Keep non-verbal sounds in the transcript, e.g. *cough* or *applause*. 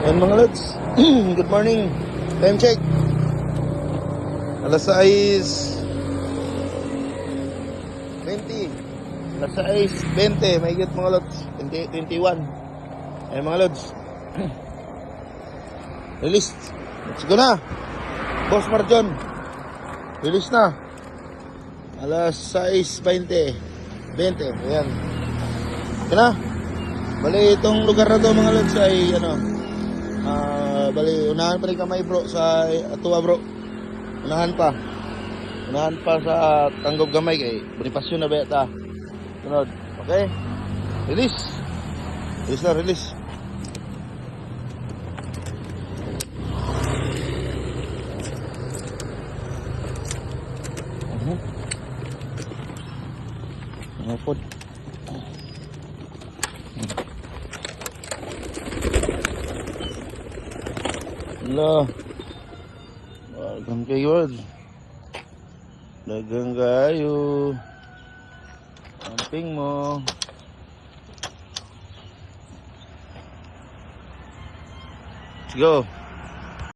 Ayan mga lods. *clears throat* Good morning. Time check. Alas 6. 20. Alas 6. 20. May get mga lods. 20, 21. Ayan mga lods. *clears throat* Release. Let's go na. Boss Marjon. Release na. Alas 6.20. 20. Ayan. Ito na. Bali, itong lugar na to mga lods ay ano, bali, unahan pa rin kamay bro sa Atua bro. Unahan pa. Unahan pa sa Tanggog Gamay kay Bonifacio na beta. Sunod. Okay? Release. Release na, release. Mhm. Mga pod. Hello. Welcome kay Word. Dagang kayo. Camping mo. Let's go.